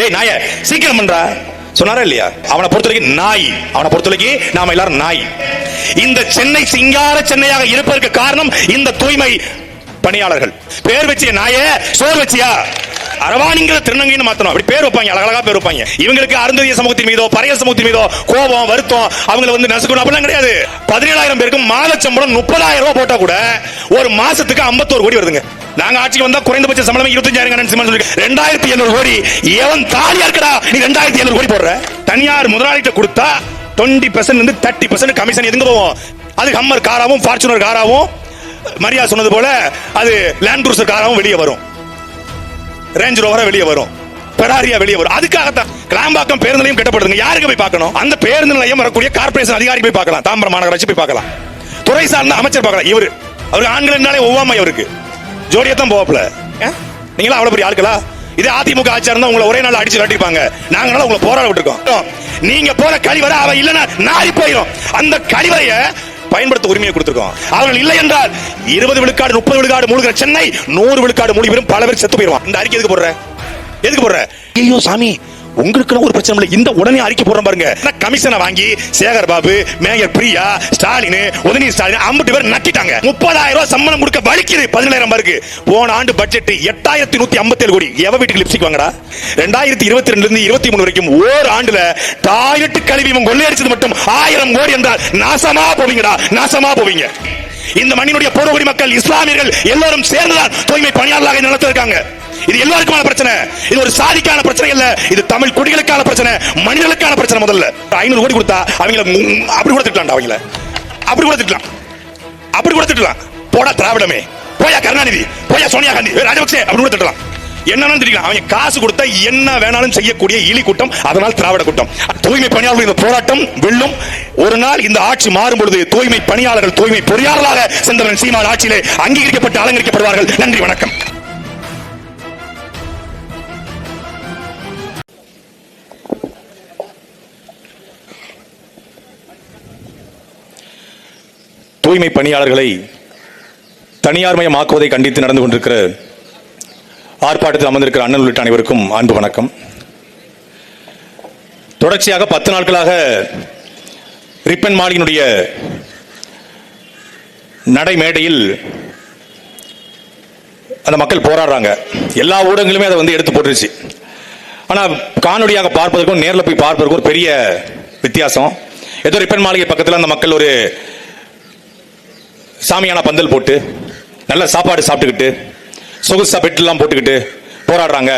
டேய் நாய சீக்கிரம் பண்றா. சொன்னாரா இல்லையா? அவனை பொறுத்தவரைக்கும் நாய். அவனை பொறுத்தவரைக்கும் நாம எல்லாரும் நாய். இந்த சென்னை சிங்கார சென்னையாக இருப்பதற்கு காரணம் இந்த தூய்மை பணியாளர்கள். பேர் வச்சிய நாய சோர் வச்சியா? அரவாணிங்கிற திருநங்கைன்னு மாத்தணும். அப்படி பேர் வைப்பாங்க அழகழகா பேர் வைப்பாங்க. இவங்களுக்கு அருந்ததிய சமூகத்தின் மீதோ பறைய சமூகத்தின் மீதோ கோபம் வருத்தம் அவங்களை வந்து நசுக்கணும் அப்படிலாம் கிடையாது. பதினேழாயிரம் பேருக்கு மாத சம்பளம் முப்பதாயிரம் ரூபாய் போட்டா கூட ஒரு மாசத்துக்கு 51 கோடி வருதுங்க. நாங்க ஆட்சிக்கு வந்தா குறைந்தபட்ச சம்பளம் இருபத்தஞ்சாயிரம் ரெண்டாயிரத்தி எழுநூறு கோடி. எவன் தாலியா இருக்கடா? நீ ரெண்டாயிரத்தி எழுநூறு கோடி போடுற. தனியார் முதலாளிகிட்ட கொடுத்தா டுவெண்ட்டி பர்சன்ட் இருந்து தேர்ட்டி பர்சன்ட் கமிஷன் எதுங்க போவோம்? அது ஹம்மர் காராவும் ஃபார்ச்சுனர் காராவும் மரியா சொன்னது போல அது லேண்ட் குரூசர் காராவும் வெளியே வரும். ரேஞ்ச் ரோவரா வெளியே வரும். பெராரியா வெளியே வரும். அதுக்காகத்தான் கிளாம்பாக்கம் பேருந்து நிலையம் கட்டப்படுதுங்க. யாருக்கு போய் பார்க்கணும்? அந்த பேருந்து நிலையம் வரக்கூடிய கார்ப்பரேஷன் அதிகாரி போய் பார்க்கலாம். தாம்பரம் மாநகராட்சி போய் பார்க்கலாம். துறை சார்ந்த அமைச்சர் பார்க்கலாம். இவரு. அவருக்கு ஆண்கள் இருந்தாலே ஒவ்வாமை அவருக்கு. ஜோடியா தான் போவாப்ல நீங்களா அவ்வளவு பெரிய ஆட்களா? இதே அதிமுக ஆட்சியா இருந்தா உங்களை ஒரே நாள் அடிச்சு கட்டிப்பாங்க நாங்களால உங்களை போராட விட்டுருக்கோம். நீங்க போற கழிவறை அவ இல்லைன்னா நாரி போயிடும் அந்த கழிவறைய பயன்படுத்த உரிமையை கொடுத்திருக்கோம். அவர்கள் இல்லை என்றால் இருபது விழுக்காடு முப்பது விழுக்காடு மூழ்கிற சென்னை நூறு விழுக்காடு மூழ்கி பல பேர் செத்து போயிடுவான். இந்த அறிக்கை எதுக்கு போடுற? எதுக்கு போடுற? ஐயோ சாமி. உங்களுக்கு ஒரு பிரச்சனை இல்லை. இந்த உடனே அறிக்கை போடுறோம் பாருங்க. கமிஷனை வாங்கி சேகர் பாபு மேயர் பிரியா ஸ்டாலின் உதயநிதி ஸ்டாலின் ஐம்பது பேர் நட்டிட்டாங்க முப்பதாயிரம் ரூபாய் சம்பளம் கொடுக்க வலிக்குது. பதினேழாயிரம் பேருக்கு. போன ஆண்டு பட்ஜெட் எட்டாயிரத்தி நூத்தி ஐம்பத்தி ஏழு கோடி. எவ வீட்டுக்கு லிப்ஸ்டிக் வாங்கடா ரெண்டாயிரத்தி இருபத்தி ரெண்டுல இருந்து இருபத்தி மூணு வரைக்கும் ஓர் ஆண்டுல டாய்லெட் கழுவி இவன் கொள்ளையடிச்சது மட்டும் ஆயிரம் கோடி என்றால் நாசமா போவீங்கடா. நாசமா போவீங்க. இந்த மண்ணினுடைய பூர்வகுடி மக்கள் இஸ்லாமியர்கள் எல்லாரும் சேர்ந்துதான் தூய்மை பணியாளர்களாக நடத்திருக்காங்க இது எல்லாருக்குமான பிரச்சனை. இது ஒரு சாதிக்கான பிரச்சனை இல்ல. இது தமிழ் குடிகளுக்கான பிரச்சனை மனிதர்களுக்கான பிரச்சனை முதல்ல. ஐநூறு கோடி கொடுத்தா அவங்கள அப்படி கூட திட்டலாம் அவங்கள. அப்படி கூட திட்டலாம். அப்படி கூட திட்டலாம். போடா திராவிடமே. போயா கருணாநிதி. போயா சோனியா காந்தி. ராஜபக்சே அப்படி கூட திட்டலாம். என்னன்னு தெரியல அவங்க காசு கொடுத்தா என்ன வேணாலும் செய்யக்கூடிய இலி கூட்டம் அதனால் திராவிட கூட்டம். தூய்மை பணியாளர்கள் இந்த போராட்டம் வெல்லும். ஒரு நாள் இந்த ஆட்சி மாறும் பொழுது தூய்மை பணியாளர்கள் தூய்மை பொறியாளர்களாக சென்றவன் சீமான் ஆட்சியிலே அங்கீகரிக்கப்பட்டு அலங்கரிக்கப்படுவார்கள். நன்றி வணக்கம். தூய்மை பணியாளர்களை தனியார்மயமாக்குவதை கண்டித்து நடந்து கொண்டிருக்கிற ஆர்ப்பாட்டத்தில் அமர்ந்திருக்கிற அண்ணன் உள்ளிட்ட அனைவருக்கும் அன்பு வணக்கம். தொடர்ச்சியாக பத்து நாட்களாக ரிப்பன் மாளிகையினுடைய நடைமேடையில் அந்த மக்கள் போராடுறாங்க. எல்லா ஊடகங்களுமே அதை வந்து எடுத்து போட்டுருச்சு. ஆனால் காணொலியாக பார்ப்பதற்கும் நேரில் போய் பார்ப்பதற்கும் ஒரு பெரிய வித்தியாசம். ஏதோ ரிப்பன் மாளிகை பக்கத்தில் அந்த மக்கள் ஒரு சாமியான பந்தல் போட்டு நல்ல சாப்பாடு சாப்பிட்டுக்கிட்டு சொகுசா பெட்டெல்லாம் போட்டுக்கிட்டு போராடுறாங்க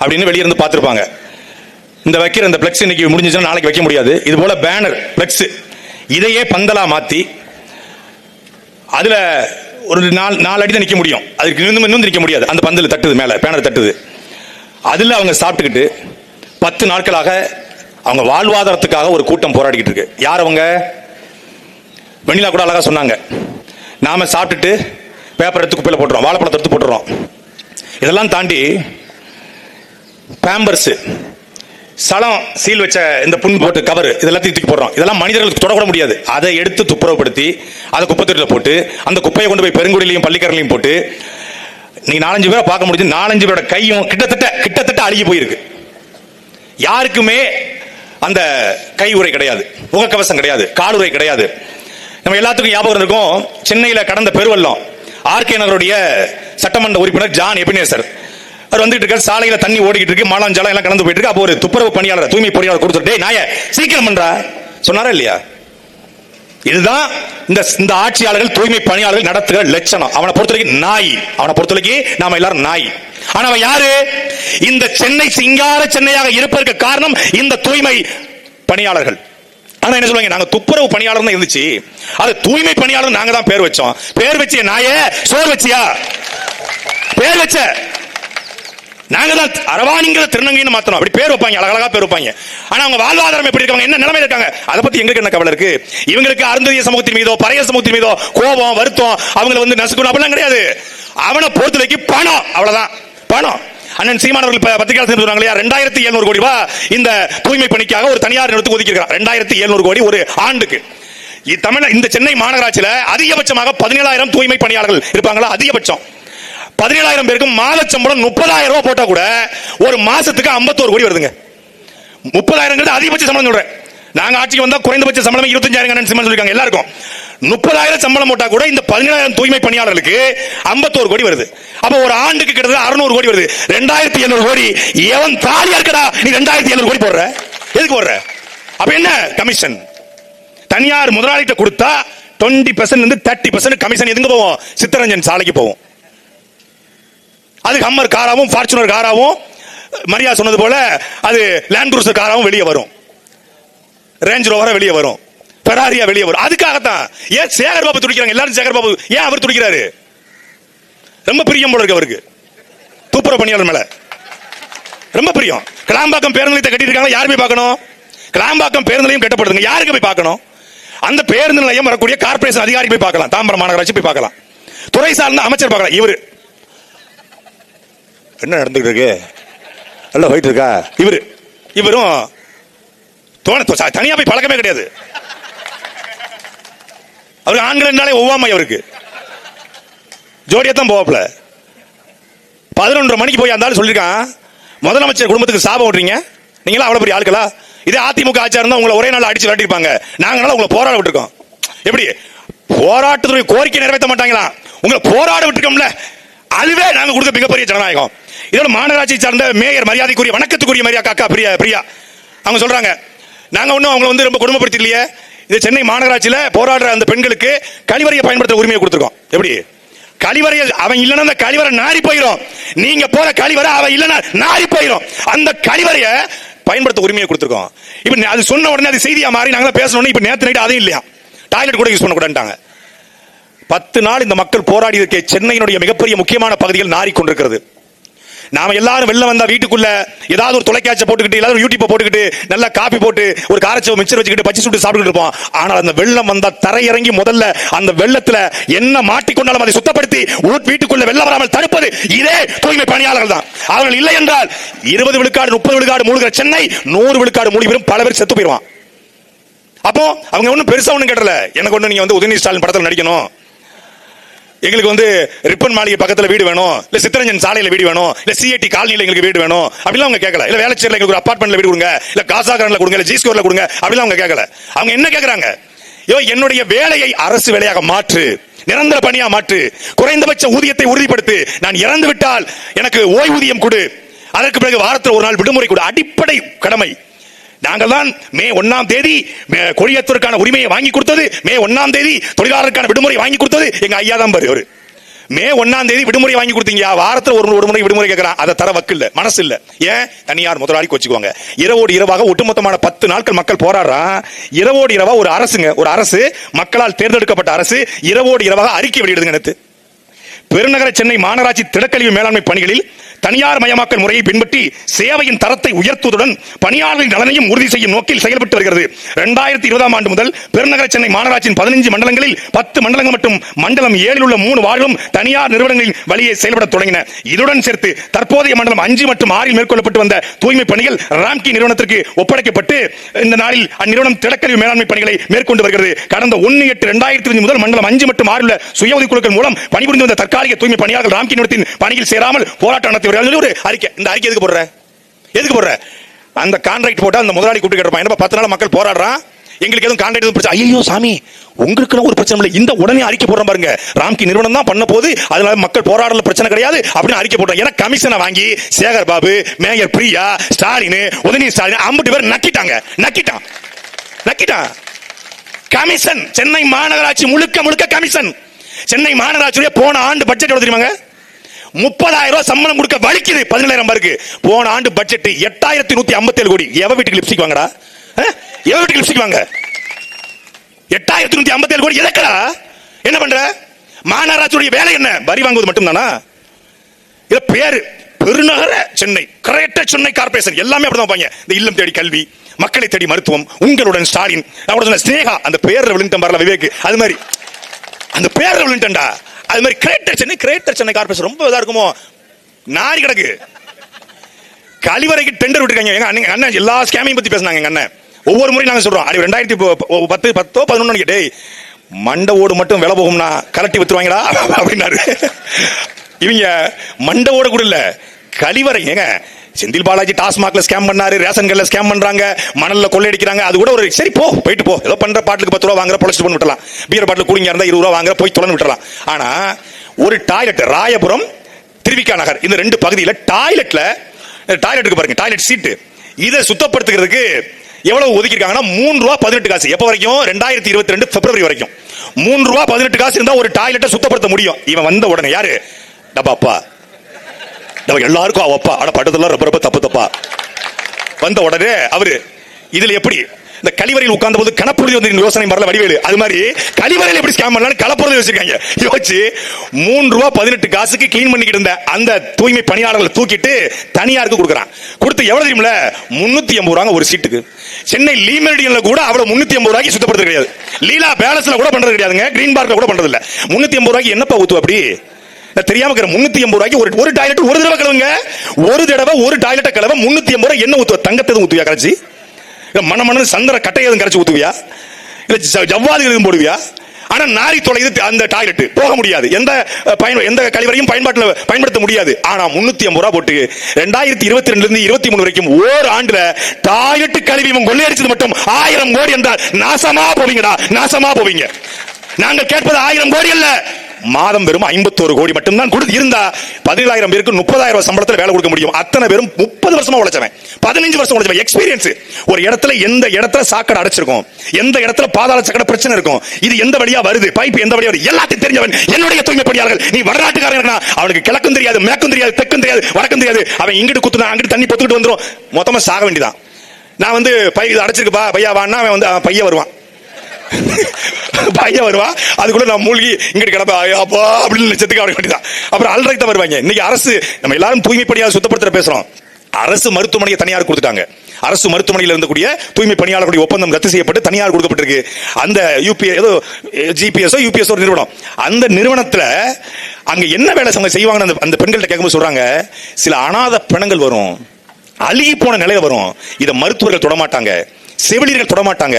அப்படின்னு வெளியே இருந்து பார்த்துருப்பாங்க. இந்த வைக்கிற இந்த பிளெக்ஸ் இன்னைக்கு முடிஞ்சிச்சுன்னா நாளைக்கு வைக்க முடியாது. இது போல பேனர் பிளெக்ஸ் இதையே பந்தலா மாத்தி அதுல ஒரு நாலு நாலு அடி தான் நிக்க முடியும். அதுக்கு இன்னும் இன்னும் நிக்க முடியாது. அந்த பந்தல் தட்டுது மேல பேனர் தட்டுது. அதுல அவங்க சாப்பிட்டுக்கிட்டு பத்து நாட்களாக அவங்க வாழ்வாதாரத்துக்காக ஒரு கூட்டம் போராடிக்கிட்டு இருக்கு. யார் அவங்க? வெண்ணிலா கூட அழகா சொன்னாங்க. நாம் சாப்பிட்டுட்டு பேப்பர் எடுத்து குப்பையில் போட்டுறோம் வாழைப்பழத்தை எடுத்து போட்டுறோம். இதெல்லாம் தாண்டி பேம்பர்ஸு சலம் சீல் வச்ச இந்த புண் போட்டு கவர் இதெல்லாத்தையும் தூக்கி போடுறோம். இதெல்லாம் மனிதர்களுக்கு தொடக்கூட முடியாது. அதை எடுத்து துப்புரவுப்படுத்தி அதை குப்பை தொட்டியில் போட்டு அந்த குப்பையை கொண்டு போய் பெருங்குடியிலையும் பள்ளிக்கரலையும் போட்டு நீ நாலஞ்சு பேரை பார்க்க முடிஞ்சு நாலஞ்சு பேரோட கையும் கிட்டத்தட்ட கிட்டத்தட்ட அழுகி போயிருக்கு. யாருக்குமே அந்த கை உரை கிடையாது. முகக்கவசம் கிடையாது. காலுறை கிடையாது. நம்ம எல்லாத்துக்கும் ஞாபகம் இருக்கும் சென்னையில கடந்த பெருவெள்ளம். ஆர்கே நகருடைய சட்டமன்ற உறுப்பினர் ஜான் எபினேசர். அவர் வந்துட்டு இருக்காரு சாலையில தண்ணி ஓடிக்கிட்டு இருக்கு மாலம் ஜலம் எல்லாம் கடந்து போயிட்டு இருக்கு. அப்போ ஒரு துப்புரவு பணியாளர் தூய்மை பொறியாளர் கொடுத்துட்டே நாய சீக்கிரம் பண்றா. சொன்னாரா இல்லையா? இதுதான் இந்த இந்த ஆட்சியாளர்கள் தூய்மை பணியாளர்கள் நடத்துகிற லட்சணம். அவனை பொறுத்தவரைக்கும் நாய். அவனை பொறுத்தவரைக்கும் நாம எல்லாரும் நாய். ஆனா அவன் யாரு? இந்த சென்னை சிங்கார சென்னையாக இருப்பதற்கு காரணம் இந்த தூய்மை பணியாளர்கள். ஆனா என்ன சொல்லுவாங்க நாங்க துப்புரவு பணியாளர் தான் இருந்துச்சு. அது தூய்மை பணியாளர் நாங்க தான் பேர் வச்சோம். பேர் வச்சிய நாயே சோர் வச்சியா? பேர் வச்ச. நாங்க தான் அரவாணிங்கிற திருநங்கைன்னு மாத்தணும் அப்படி பேர் வைப்பாங்க அழகழகா பேர் வைப்பாங்க. ஆனா அவங்க வாழ்வாதாரம் எப்படி இருக்காங்க என்ன நிலைமை இருக்காங்க அதை பத்தி எங்களுக்கு என்ன கவலை இருக்கு? இவங்களுக்கு அருந்ததிய சமூகத்தின் மீதோ பழைய சமூகத்தின் மீதோ கோபம் வருத்தம் அவங்களை வந்து நசுக்கணும் அப்படிலாம் கிடையாது. அவனை பொறுத்த வரைக்கும் பணம் அவ்வளவுதான். பணம். அண்ணன் சீமானவர்கள் இப்ப பத்திரிகையாளர் சொல்றாங்க ரெண்டாயிரத்தி எழுநூறு கோடி ரூபாய் இந்த தூய்மை பணிக்காக ஒரு தனியார் நிறுவனத்துக்கு ஒதுக்கியிருக்கிறார். ரெண்டாயிரத்தி எழுநூறு கோடி ஒரு ஆண்டுக்கு. தமிழ் இந்த சென்னை மாநகராட்சியில் அதிகபட்சமாக பதினேழாயிரம் தூய்மை பணியாளர்கள் இருப்பாங்களா? அதிகபட்சம். பதினேழாயிரம் பேருக்கு மாத சம்பளம் முப்பதாயிரம் ரூபாய் போட்டா கூட ஒரு மாசத்துக்கு 51 கோடி வருதுங்க. முப்பதாயிரம் அதிகபட்ச சம்பளம் சொல்றேன். நாங்க ஆட்சிக்கு வந்தா குறைந்தபட்ச சம்பளம் இருபத்தஞ்சாயிரம் சொல்லிருக்காங்க எல்லாருக்கும். முப்பதாயிரம் சம்பளம் போட்டா கூட இந்த பதினேழாயிரம் தூய்மை பணியாளர்களுக்கு 51 கோடி வருது. அப்ப ஒரு ஆண்டுக்கு கிட்டத்தட்ட அறுநூறு கோடி வருது. ரெண்டாயிரத்தி எழுநூறு கோடி. எவன் தாலியா இருக்கடா? நீ ரெண்டாயிரத்தி எழுநூறு கோடி போடுற. எதுக்கு போடுற? அப்ப என்ன? கமிஷன் தனியார் முதலாளிகிட்ட கொடுத்தா டுவெண்ட்டி பர்சன்ட் இருந்து தேர்ட்டி பர்சன்ட் கமிஷன் எதுங்க போவோம்? சித்தரஞ்சன் சாலைக்கு போவோம். அது ஹம்மர் காராவும் ஃபார்ச்சுனர் காராவும் மரியா சொன்னது போல அது லேண்ட் குரூசர் காராவும் வெளியே வரும். ரேஞ்ச் ரோவரா வெளியே வரும். ஃபெராரியா வெளியே வரும். அதுக்காகத்தான். ஏன் சேகர் பாபு துடிக்கிறாங்க? எல்லாரும் சேகர் பாபு ஏன் அவர் துடிக்கிறாரு? ரொம்ப பிரியம் போல இருக்கு அவருக்கு. தூப்புற பணியாளர் மேல. ரொம்ப பிரியம். கிளாம்பாக்கம் பேருந்து நிலையத்தை கட்டியிருக்காங்க. யார் போய் பார்க்கணும்? கிளாம்பாக்கம் பேருந்து நிலையம் கட்டப்படுதுங்க. யாருக்கு போய் பார்க்கணும்? அந்த பேருந்து நிலையம் வரக்கூடிய கார்ப்பரேஷன் அதிகாரி போய் பார்க்கலாம். தாம்பரம் மாநகராட்சி போய் பார்க்கலாம். துறை சார்ந்த அமைச்சர் பார்க்கலாம். இவரு. என்ன நடந்துட்டு இருக்கு? நல்ல போயிட்டு இருக்கா? இவரு. இவரும் தோண தோ- தனியா போய் பழக்கமே கிடையாது. அவருக்கு ஆண்கள் என்றாலே ஒவ்வாமை அவருக்கு. ஜோடியாக தான் போவாப்ல பதினொன்றரை மணிக்கு போய் அந்த ஆள் சொல்லியிருக்கான் முதலமைச்சர் குடும்பத்துக்கு சாபம் ஓட்டுறீங்க? நீங்களா அவ்வளோ பெரிய ஆட்களா? இதே அதிமுக ஆட்சியாக இருந்தால் உங்களை ஒரே நாள் அடிச்சு விரட்டிருப்பாங்க நாங்களால உங்களை போராட விட்டுருக்கோம். எப்படி? போராட்டத்துடைய கோரிக்கை நிறைவேற்ற மாட்டாங்களா உங்களை போராட விட்டுருக்கோம்ல. அதுவே நாங்க கொடுக்க மிகப்பெரிய ஜனநாயகம். இதோட மாநகராட்சி சார்ந்த மேயர் மரியாதைக்குரிய வணக்கத்துக்குரிய மரியா காக்கா பிரியா பிரியா. அவங்க சொல்றாங்க நாங்க ஒன்றும் அவங்களை வந்து ரொம்ப கொடுமைப்படுத்தலையே இது சென்னை மாநகராட்சியில போராடுற அந்த பெண்களுக்கு கழிவறையை பயன்படுத்த உரிமையை கொடுத்துருக்கோம். எப்படி? கழிவறையில் அவன் இல்லைன்னா அந்த கழிவறை நாரி போயிடும் நீங்க போற கழிவறை அவன் இல்லைன்னா நாரி போயிடும் அந்த கழிவறைய பயன்படுத்த உரிமையை கொடுத்துருக்கோம். இப்ப அது சொன்ன உடனே அது செய்தியா மாறி நாங்களா பேசணும் இப்ப நேத்து நைட்டு அதையும் இல்லையா? டாய்லெட் கூட யூஸ் பண்ண கூடாங்க பத்து நாள் இந்த மக்கள் போராடி இருக்க சென்னையினுடைய மிகப்பெரிய முக்கியமான பகுதிகள் நாரி கொண்டிருக்கிறது நாம எல்லாரும் வெளில வந்தா வீட்டுக்குள்ள ஏதாவது ஒரு தொலைக்காட்சி போட்டுக்கிட்டு ஏதாவது யூடியூப் போட்டுக்கிட்டு நல்லா காப்பி போட்டு ஒரு காரச்சோ மிக்சர் வச்சுக்கிட்டு பச்சை சுட்டு சாப்பிட்டுட்டு இருப்போம். ஆனால் அந்த வெள்ளம் வந்தா தரையிறங்கி முதல்ல அந்த வெள்ளத்துல என்ன மாட்டிக்கொண்டாலும் அதை சுத்தப்படுத்தி உள் வீட்டுக்குள்ள வெள்ளம் வராமல் தடுப்பது இதே தூய்மை பணியாளர்கள் தான். அவர்கள் இல்லை என்றால் இருபது விழுக்காடு முப்பது விழுக்காடு மூழ்கிற சென்னை நூறு விழுக்காடு மூழ்கிவரும் பல பேர் செத்து போயிடுவான். அப்போ அவங்க ஒன்றும் பெருசா ஒன்றும் கேட்டல எனக்கு ஒன்று நீங்க வந்து உதயநிதி ஸ்டாலின் படத்தில் நடிக்கணும். எங்களுக்கு வந்து ரிப்பன் மாளிகை பக்கத்துல வீடு வேணும். இல்ல சித்தரஞ்சன் சாலையில வீடு வேணும். இல்ல சிஐடி காலனியில் எங்களுக்கு வீடு வேணும். அப்படிலாம் அவங்க கேட்கல இல்ல வேலைச்சேரில எங்களுக்கு ஒரு அபார்ட்மெண்ட்ல வீடு கொடுங்க. இல்ல காசாகரனில் கொடுங்க. இல்ல ஜி கொடுங்க. அப்படிலாம் அவங்க கேட்கல அவங்க என்ன கேட்குறாங்க யோ என்னுடைய வேலையை அரசு வேலையாக மாற்று. நிரந்தர பணியா மாற்று. குறைந்தபட்ச ஊதியத்தை உறுதிப்படுத்து. நான் இறந்து விட்டால் எனக்கு ஓய்வூதியம் கொடு. அதற்கு பிறகு வாரத்தில் ஒரு நாள் விடுமுறை கொடு. அடிப்படை கடமை. நாங்கள் தான் மே ஒன்னாம் தேதி மே- கொடியேற்றுவதற்கான உரிமையை வாங்கி கொடுத்தது மே ஒன்னாம் தேதி தொழிலாளருக்கான விடுமுறை வாங்கி கொடுத்தது எங்க ஐயா தான் பாரு அவரு மே ஒன்னாம் தேதி விடுமுறை வாங்கி கொடுத்தீங்க வாரத்தில் ஒரு ஒரு முறை விடுமுறை கேட்கறான் அதை தர வக்கு இல்ல மனசு இல்ல. ஏன்? தனியார் முதலாளி வச்சுக்குவாங்க இரவோடு இரவாக ஒட்டுமொத்தமான பத்து நாட்கள் மக்கள் போராடுறான் இரவோடு இரவா ஒரு அரசுங்க ஒரு அரசு மக்களால் தேர்ந்தெடுக்கப்பட்ட அரசு இரவோடு இரவாக அறிக்கை வெளியிடுதுங்க எனக்கு பெருநகர சென்னை மாநகராட்சி திடக்கழிவு மேலாண்மை பணிகளில் தனியார் மயமாக்கல் முறையை பின்பற்றி சேவையின் தரத்தை உயர்த்துவதுடன் பணியாளர்களின் நலனையும் உறுதி செய்யும் நோக்கில் செயல்பட்டு வருகிறது. இரண்டாயிரத்தி இருபதாம் ஆண்டு முதல் பெருநகர சென்னை மாநகராட்சியின் பதினஞ்சு மண்டலங்களில் பத்து மண்டலங்கள் மற்றும் மண்டலம் ஏழில் உள்ள மூணு வார்டுகளும் தனியார் நிறுவனங்களின் வழியே செயல்பட தொடங்கின. இதுடன் சேர்த்து தற்போதைய மண்டலம் அஞ்சு மற்றும் ஆறில் மேற்கொள்ளப்பட்டு வந்த தூய்மை பணிகள் ராம்கி நிறுவனத்திற்கு ஒப்படைக்கப்பட்டு இந்த நாளில் அந்நிறுவனம் திடக்கழிவு மேலாண்மை பணிகளை மேற்கொண்டு வருகிறது. கடந்த ஒன்னு எட்டு இரண்டாயிரத்தி முதல் மண்டலம் அஞ்சு மற்றும் ஆறில் உள்ள சுய உதவி குழுக்கள் மூலம் பணிபுரிந்து வந்த தற்காலிக தூய்மை பணியாளர்கள் ராம்கி நிறுவனத்தின் பணியில் சேராமல் போராட்டம் நடத்தி வருகிறார்கள் சொல்லி ஒரு அறிக்கை. இந்த அறிக்கை எதுக்கு போடுற? எதுக்கு போடுற? அந்த கான்ட்ராக்ட் போட்டால் அந்த முதலாளி கூப்பிட்டு கேட்பான் என்ன பத்து நாள் மக்கள் போராடுறான் எங்களுக்கு எதுவும் கான்ட்ராக்ட் எதுவும் பிரச்சனை ஐயோ சாமி உங்களுக்கு ஒரு பிரச்சனை இல்லை. இந்த உடனே அறிக்கை போடுறோம் பாருங்க. ராம்கி நிறுவனம் தான் பண்ண போது அதனால மக்கள் போராடல பிரச்சனை கிடையாது அப்படின்னு அறிக்கை போடுறோம் ஏன்னா கமிஷனை வாங்கி சேகர் பாபு மேயர் பிரியா ஸ்டாலின் உதயநிதி ஸ்டாலின் ஐம்பது பேர் நக்கிட்டாங்க. நக்கிட்டான். நக்கிட்டான். கமிஷன் சென்னை மாநகராட்சி முழுக்க முழுக்க கமிஷன். சென்னை மாநகராட்சியுடைய போன ஆண்டு பட்ஜெட் எவ்வளவு தெரியுமாங்க? முப்பதாயிரம் ரூபாய் சம்பளம் கொடுக்க வலிக்குது. பதினேழாயிரம் பேருக்கு. போன ஆண்டு பட்ஜெட் எட்டாயிரத்தி நூத்தி ஐம்பத்தி ஏழு கோடி. எவ வீட்டுக்கு லிப்ஸ்டிக் வாங்கடா எவ வீட்டுக்கு லிப்ஸ்டிக் வாங்க? எட்டாயிரத்தி நூத்தி ஐம்பத்தி ஏழு கோடி. எதற்கடா என்ன பண்ற? மாநகராட்சியுடைய வேலை என்ன? வரி வாங்குவது மட்டும் தானா இது பேரு. பெருநகர சென்னை. கிரேட்டர் சென்னை கார்பரேஷன் எல்லாமே அப்படிதான் வைப்பாங்க. இந்த இல்லம் தேடி கல்வி மக்களை தேடி மருத்துவம் உங்களுடன் ஸ்டாலின் நான் ஸ்னேகா அந்த பேர்ல விழுந்த வரல விவேக். அது மாதிரி. அந்த பேர் விழுந்துட்டா அது மாதிரி greater Chennai greater Chennai corporation ரொம்ப இதாக இருக்குமோ? நாரி கிடக்கு. கழிவறைக்கு டெண்டர் விட்டுருக்காங்க. எங்க அண்ணன் அண்ணன் எல்லா ஸ்கேமையும் பத்தி பேசினாங்க எங்க அண்ணன். ஒவ்வொரு முறையும் நாங்கள் சொல்றோம். அடி ரெண்டாயிரத்தி பத்து பத்தோ பதினொன்று டேய் மண்டை ஓடு மட்டும் விலை போகும்னா கலட்டி வித்துருவாங்களா? அப்படின்னாரு. இவங்க மண்டவோட கூட இல்லை கழிவறை ஏங்க செந்தில் பாலாஜி டாஸ்மாக்ல ஸ்கேம் பண்ணாரு ரேஷன் கடையில் ஸ்கேம் பண்றாங்க மணல்ல கொள்ளையடிக்கிறாங்க அது கூட ஒரு சரி போ போயிட்டு போ. ஏதோ பண்ற பாட்டுக்கு பத்து ரூபா வாங்குற பொழைச்சிட்டு பண்ணி விட்டலாம் பீர் பாட்டில் கூலிங்க இருந்தா இருபது ரூபா வாங்குற போய் தொடர்ந்து விட்டுறலாம். ஆனா ஒரு டாய்லெட் ராயபுரம் திருவிக்கா நகர் இந்த ரெண்டு பகுதியில் டாய்லெட்ல டாய்லெட்டுக்கு பாருங்க டாய்லெட் சீட்டு இதை சுத்தப்படுத்துகிறதுக்கு எவ்வளவு ஒதுக்கிருக்காங்கன்னா மூணு ரூபா பதினெட்டு காசு. எப்போ வரைக்கும்? ரெண்டாயிரத்தி இருபத்தி ரெண்டு பிப்ரவரி வரைக்கும். மூணு ரூபா பதினெட்டு காசு இருந்தால் ஒரு டாய்லெட்டை சுத்தப்படுத்த முடியும். இவன் வந்த உடனே யாரு? டப்பாப்பா நம்ம எல்லாருக்கும் அவ அப்பா. ஆனா பட்டதெல்லாம் ரொம்ப ரொம்ப தப்பு தப்பா. வந்த உடனே அவரு இதுல எப்படி? இந்த கழிவறையில் உட்கார்ந்த போது கணப்புறுதி வந்து யோசனை வரல வடிவேலு. அது மாதிரி கழிவறையில் எப்படி ஸ்கேம் பண்ணலாம் கலப்புறுதி வச்சிருக்காங்க. யோசிச்சு மூணு ரூபா பதினெட்டு காசுக்கு க்ளீன் பண்ணிக்கிட்டு இருந்த அந்த தூய்மை பணியாளர்களை தூக்கிட்டு தனியாருக்கு கொடுக்குறான். கொடுத்து எவ்வளவு தெரியுமில முன்னூத்தி எண்பது ரூபாங்க ஒரு சீட்டுக்கு சென்னை லீமெரிடியன்ல கூட அவ்வளவு முன்னூத்தி எண்பது ரூபாய்க்கு சுத்தப்படுறது கிடையாது. லீலா பேலஸ்ல கூட பண்றது கிடையாதுங்க. கிரீன் பார்க்ல கூட பண்றது இல்ல முன்னூத்தி எண்பது ரூபாய்க்கு என்னப்பா ஊத்து அப்படி? தெரியாம இருக்கிற முன்னூத்தி எண்பது ரூபாய்க்கு ஒரு ஒரு டாய்லெட் ஒரு தடவை கழுவுங்க. ஒரு தடவை ஒரு டாய்லெட்டை கழுவ முன்னூத்தி எண்பது ரூபாய் என்ன ஊத்துவ. தங்கத்தை ஊத்துவியா கரைச்சி? இல்ல மன மன சந்திர கட்டை எதுவும் கரைச்சி ஊத்துவியா? இல்ல ஜ- ஜவ்வாது எதுவும் போடுவியா? ஆனா நாரி தொலைது அந்த டாய்லெட் போக முடியாது. எந்த பயன் எந்த கழிவறையும் பயன்பாட்டில் பயன்படுத்த முடியாது. ஆனா முன்னூத்தி ஐம்பது ரூபா போட்டு ரெண்டாயிரத்தி இருபத்தி ரெண்டுல இருந்து இருபத்தி மூணு வரைக்கும் ஓர் ஆண்டுல டாய்லெட் கழிவு இவன் கொள்ளையடிச்சது மட்டும் ஆயிரம் கோடி என்றால் நாசமா போவீங்கடா. நாசமா போவீங்க. நாங்கள் கேட்பது ஆயிரம் கோடி அல்ல. மாதம் வெறும் ஐம்பத்தோரு கோடி மட்டும்தான் கொடுத்து இருந்தா பதினேழாயிரம் பேருக்கு முப்பதாயிரம் ரூபாய் சம்பளத்தில் வேலை கொடுக்க முடியும். அத்தனை பேரும் முப்பது வருஷமா உழைச்சவன். பதினஞ்சு வருஷம் உழைச்சவன். எக்ஸ்பீரியன்ஸ் ஒரு இடத்துல எந்த இடத்துல சாக்கடை அடைச்சிருக்கும்? எந்த இடத்துல பாதாள சாக்கடை பிரச்சனை இருக்கும்? இது எந்த வழியா வருது? பைப் எந்த வழியா வருது? எல்லாத்தையும் தெரிஞ்சவன். என்னுடைய தூய்மை பணியாளர்கள் நீ வடநாட்டுக்காரன் அவனுக்கு கிழக்கும் தெரியாது மேற்கும் தெரியாது தெற்கும் தெரியாது வடக்கும் தெரியாது. அவன் இங்கிட்டு குத்துனா அங்கிட்டு தண்ணி பொத்துக்கிட்டு வந்துரும். மொத்தமா சாக வேண்டியதான் நான் வந்து பை இது அடைச்சிருக்குப்பா பையா வான்னா அவன் வந்து பையன் வருவான். பையன் வருவா அதுக்குள்ள நான் மூழ்கி இங்கிட்டு கிடப்பா அப்பா அப்படின்னு லட்சத்துக்கு அவரை வேண்டியதான் அப்புறம் அல்றைக்கு தான் வருவாங்க இன்னைக்கு அரசு நம்ம எல்லாரும் தூய்மைப்படியாக சுத்தப்படுத்துற பேசுறோம். அரசு மருத்துவமனையை தனியார் கொடுத்துட்டாங்க. அரசு மருத்துவமனையில் இருந்தக்கூடிய தூய்மை பணியாளர்களுடைய ஒப்பந்தம் ரத்து செய்யப்பட்டு தனியார் கொடுக்கப்பட்டிருக்கு. அந்த யூபி ஏதோ ஜிபிஎஸ்ஓ யூபிஎஸ் ஒரு நிறுவனம். அந்த நிறுவனத்தில் அங்கே என்ன வேலை அவங்க செய்வாங்கன்னு அந்த அந்த பெண்கள்ட்ட கேட்கும்போது சொல்கிறாங்க சில அனாதை பிணங்கள் வரும். அழுகி போன நிலையில வரும். இதை மருத்துவர்கள் தொடமாட்டாங்க. செவிலியர்கள் தொடமாட்டாங்க.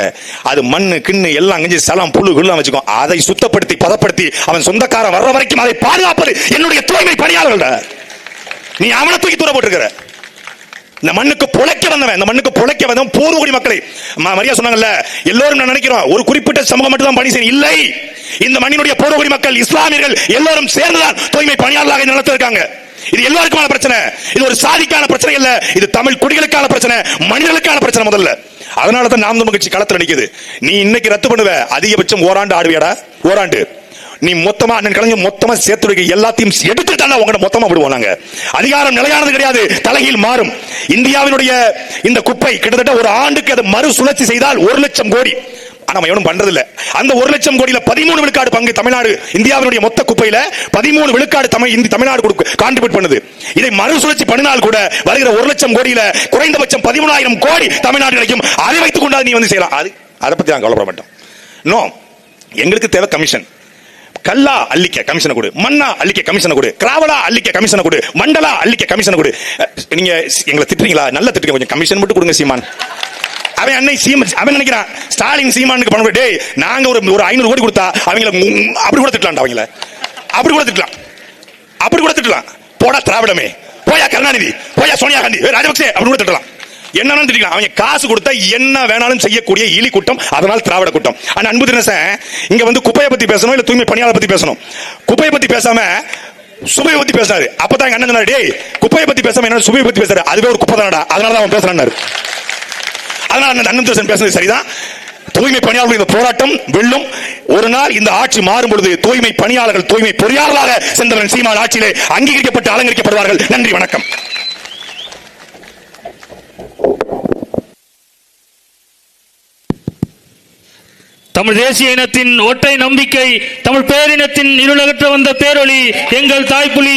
அது மண்ணு கிண்ணு எல்லாம் கஞ்சி சலம் புழு குள்ளம் வச்சுக்கோ. அதை சுத்தப்படுத்தி பதப்படுத்தி அவன் சொந்தக்காரன் வர்ற வரைக்கும் அதை பாதுகாப்பது என்னுடைய தூய்மை பணியாளர்கள் நீ அவனை தூக்கி தூர போட்டிருக்கிற. இந்த மண்ணுக்கு புழைக்க வந்தவன் இந்த மண்ணுக்கு புழைக்க வந்தவன் பூர்வகுடி மக்களை. மரியா சொன்னாங்கல்ல எல்லோரும் நான் நினைக்கிறோம் ஒரு குறிப்பிட்ட சமூகம் மட்டும் தான் பணி செய்யும். இல்லை. இந்த மண்ணினுடைய பூர்வகுடி மக்கள் இஸ்லாமியர்கள் எல்லோரும் சேர்ந்துதான் தூய்மை பணியாளர்களாக நடத்திருக்காங்க. இது எல்லாருக்குமான பிரச்சனை. இது ஒரு சாதிக்கான பிரச்சனை இல்ல இது தமிழ் குடிகளுக்கான பிரச்சனை மனிதர்களுக்கான பிரச்சனை முதல்ல. அதனால தான் நாம் தமிழ் கட்சி களத்துல நீ இன்னைக்கு ரத்து பண்ணுவ. அதிகபட்சம் ஓராண்டு ஆடுவியாடா? ஓராண்டு. நீ மொத்தமா அண்ணன் கலைஞர் மொத்தமா சேர்த்து வைக்க எல்லாத்தையும் எடுத்து தானே உங்களை மொத்தமா விடுவோம் நாங்க. அதிகாரம் நிலையானது கிடையாது. தலைகீழ் மாறும். இந்தியாவினுடைய இந்த குப்பை கிட்டத்தட்ட ஒரு ஆண்டுக்கு அது மறுசுழற்சி செய்தால் ஒரு லட்சம் கோடி. நம்ம எவனும் பண்றது இல்ல அந்த ஒரு லட்சம் கோடியில பதிமூணு விழுக்காடு பங்கு தமிழ்நாடு இந்தியாவினுடைய மொத்த குப்பையில பதிமூணு விழுக்காடு தமிழ் இந்தி தமிழ்நாடு கான்ட்ரிபியூட் பண்ணுது. இதை மறுசுழற்சி பண்ணினால் கூட வருகிற ஒரு லட்சம் கோடியில குறைந்தபட்சம் பதிமூணாயிரம் கோடி தமிழ்நாடு கிடைக்கும் அதை வைத்துக் கொண்டாது நீ வந்து செய்யலாம். அது அதை பத்தி நான் கவலைப்பட மாட்டோம். நோ எங்களுக்கு தேவை கமிஷன் கல்லா அள்ளிக்க கமிஷனை கொடு மண்ணா அள்ளிக்க கமிஷனை கொடு கிராவலா அள்ளிக்க கமிஷனை கொடு மண்டலா அள்ளிக்க கமிஷனை கொடு. நீங்க எங்களை திட்டுறீங்களா? நல்ல திட்டுங்க கொஞ்சம் கமிஷன் மட்டும் கொடுங்க சீமான். அவன் அன்னை சீமன் அவன் நினைக்கிறான் ஸ்டாலின் சீமானுக்கு பணம் டேய் நாங்க ஒரு ஒரு ஐநூறு கோடி கொடுத்தா அவங்கள அப்படி கூட திட்டலாம் அவங்கள. அப்படி கூட திட்டலாம். அப்படி கூட திட்டலாம். போடா திராவிடமே. போயா கருணாநிதி. போயா சோனியா காந்தி. ராஜபக்சே அப்படி கூட திட்டலாம். என்னன்னு திட்டலாம் அவங்க காசு கொடுத்தா என்ன வேணாலும் செய்யக்கூடிய இலி கூட்டம் அதனால் திராவிட கூட்டம். ஆனா அன்பு தினசன் இங்க வந்து குப்பையை பத்தி பேசணும் இல்ல தூய்மை பணியாளர் பத்தி பேசணும்? குப்பையை பத்தி பேசாம சுபையை பத்தி பேசினாரு அப்பதான் எங்க அண்ணன் சொன்னாரு, டேய் குப்பையை பத்தி பேசாம என்ன சுபையை பத்தி பேசுறாரு. அதுவே ஒரு குப்பை தானடா. அதனால தான் அவன் பேசுறான்னாரு. அதனால அண்ணன் அண்ணன் பேசுனது சரிதான். தூய்மை பணியாளர்கள் இந்த போராட்டம் வெல்லும். ஒரு நாள் இந்த ஆட்சி மாறும் பொழுது தூய்மை பணியாளர்கள் தூய்மை பொறியாளர்களாக சென்றவன் சீமான் ஆட்சியிலே அங்கீகரிக்கப்பட்டு அலங்கரிக்கப்படுவார்கள். நன்றி வணக்கம். தமிழ் தேசிய இனத்தின் ஒற்றை நம்பிக்கை தமிழ் பேரினத்தின் இருளகற்ற வந்த பேரொளி எங்கள் தாய்ப்புலி